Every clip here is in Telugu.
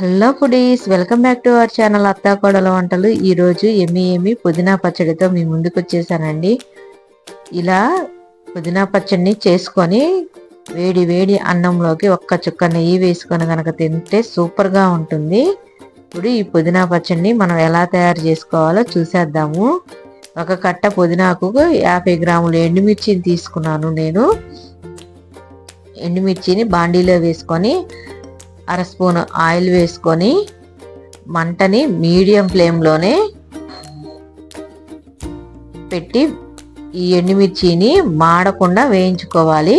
Hello foodies welcome back to our channel అత్తా కోడల వంటలు. ఈరోజు ఎమ్మి ఎమ్మి పుదీనా పచ్చడితో మీ ముందుకు వచ్చేసానండి. ఇలా పుదీనా పచ్చడిని చేసుకొని వేడి వేడి అన్నంలోకి ఒక్క చుక్క నెయ్యి వేసుకొని కనుక తింటే సూపర్గా ఉంటుంది. ఇప్పుడు ఈ పుదీనా పచ్చడిని మనం ఎలా తయారు చేసుకోవాలో చూసేద్దాము. ఒక కట్ట పుదీనాకు యాభై గ్రాములు ఎండుమిర్చిని తీసుకున్నాను నేను. ఎండుమిర్చిని బాండీలో వేసుకొని అర స్పూన్ ఆయిల్ వేసుకొని మంటని మీడియం ఫ్లేమ్లోనే పెట్టి ఈ ఎండుమిర్చిని మాడకుండా వేయించుకోవాలి.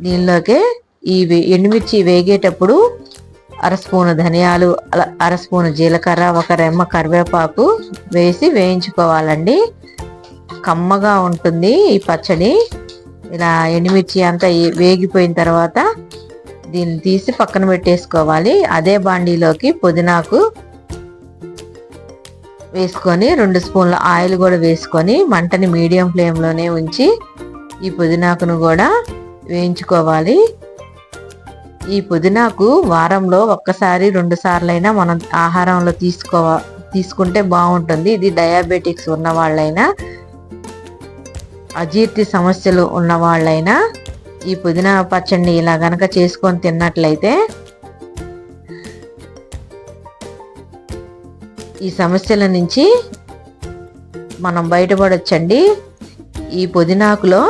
దీనిలోకి ఈ ఎండుమిర్చి వేగేటప్పుడు అర స్పూన్ ధనియాలు అర స్పూన్ జీలకర్ర ఒక రెమ్మ కరివేపాకు వేసి వేయించుకోవాలండి. కమ్మగా ఉంటుంది ఈ పచ్చడి. ఇలా ఎండుమిర్చి అంతా వేగిపోయిన తర్వాత దీన్ని తీసి పక్కన పెట్టేసుకోవాలి. అదే బాండీలోకి పుదీనాకు వేసుకొని రెండు స్పూన్ల ఆయిల్ కూడా వేసుకొని మంటని మీడియం ఫ్లేమ్లోనే ఉంచి ఈ పుదీనాకును కూడా వేయించుకోవాలి. ఈ పుదీనాకు వారంలో ఒక్కసారి రెండు సార్లైనా మనం ఆహారంలో తీసుకో తీసుకుంటే బాగుంటుంది. ఇది డయాబెటిక్స్ ఉన్న వాళ్ళైనా అజీర్తి సమస్యలు ఉన్న వాళ్ళైనా ఈ పుదీనా పచ్చడిని ఇలా గనక చేసుకొని తిన్నట్లయితే ఈ సమస్యల నుంచి మనం బయటపడొచ్చండి. ఈ పుదీనాకులో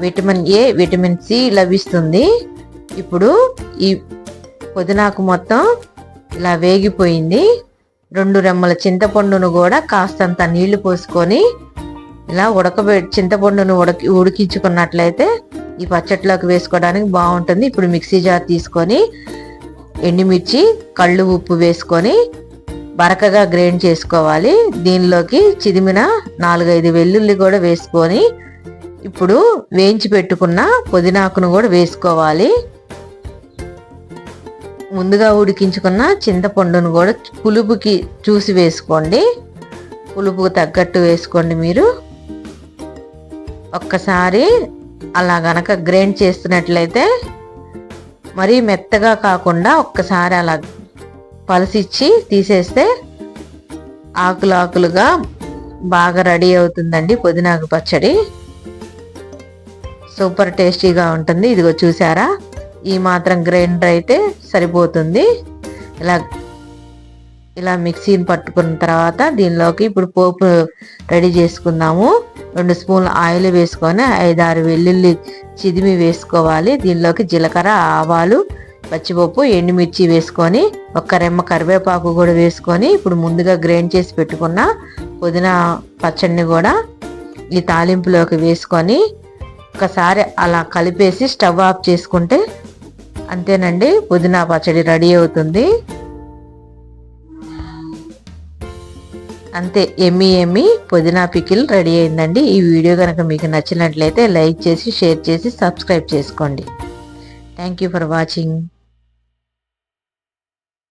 విటమిన్ ఏ విటమిన్ సి లభిస్తుంది. ఇప్పుడు ఈ పుదీనాకు మొత్తం ఇలా వేగిపోయింది. రెండు రెమ్మల చింతపండును కూడా కాస్తంత నీళ్ళు పోసుకొని ఇలా ఉడకబె చింతపండును ఉడకి ఉడికించుకున్నట్లయితే ఈ పచ్చట్లోకి వేసుకోవడానికి బాగుంటుంది. ఇప్పుడు మిక్సీ జార్ తీసుకొని ఎండుమిర్చి కళ్ళు ఉప్పు వేసుకొని బరకగా గ్రైండ్ చేసుకోవాలి. దీనిలోకి చిదిమిన నాలుగైదు వెల్లుల్లి కూడా వేసుకొని ఇప్పుడు వేయించి పెట్టుకున్న పుదీనాకును కూడా వేసుకోవాలి. ముందుగా ఉడికించుకున్న చింతపండును కూడా పులుపుకి చూసి వేసుకోండి. పులుపుకు తగ్గట్టు వేసుకోండి మీరు. ఒక్కసారి అలా గనక గ్రైండ్ చేస్తున్నట్లయితే మరీ మెత్తగా కాకుండా ఒక్కసారి అలా పలసిచ్చి తీసేస్తే ఆకులు ఆకులుగా బాగా రెడీ అవుతుందండి పుదీనాకు పచ్చడి. సూపర్ టేస్టీగా ఉంటుంది. ఇదిగో చూసారా? ఈ మాత్రం గ్రైండర్ అయితే సరిపోతుంది. ఇలా ఇలా మిక్సీని పట్టుకున్న తర్వాత దీనిలోకి ఇప్పుడు పోపు రెడీ చేసుకుందాము. రెండు స్పూన్ల ఆయిల్ వేసుకొని ఐదారు వెల్లుల్లి చిదిమి వేసుకోవాలి. దీనిలోకి జీలకర్ర ఆవాలు పచ్చిపప్పు ఎండుమిర్చి వేసుకొని ఒక్క రెమ్మ కరివేపాకు కూడా వేసుకొని ఇప్పుడు ముందుగా గ్రైండ్ చేసి పెట్టుకున్న పుదీనా పచ్చడిని కూడా ఈ తాలింపులోకి వేసుకొని ఒకసారి అలా కలిపేసి స్టవ్ ఆఫ్ చేసుకుంటే అంతేనండి. పుదీనా పచ్చడి రెడీ అవుతుంది. అంతే ఎమ్మి ఎమ్మి పుదీనా పికిల్ రెడీ అయిందండి. ఈ వీడియో కనుక మీకు నచ్చినట్లయితే లైక్ చేసి షేర్ చేసి సబ్స్క్రైబ్ చేసుకోండి. Thank you for watching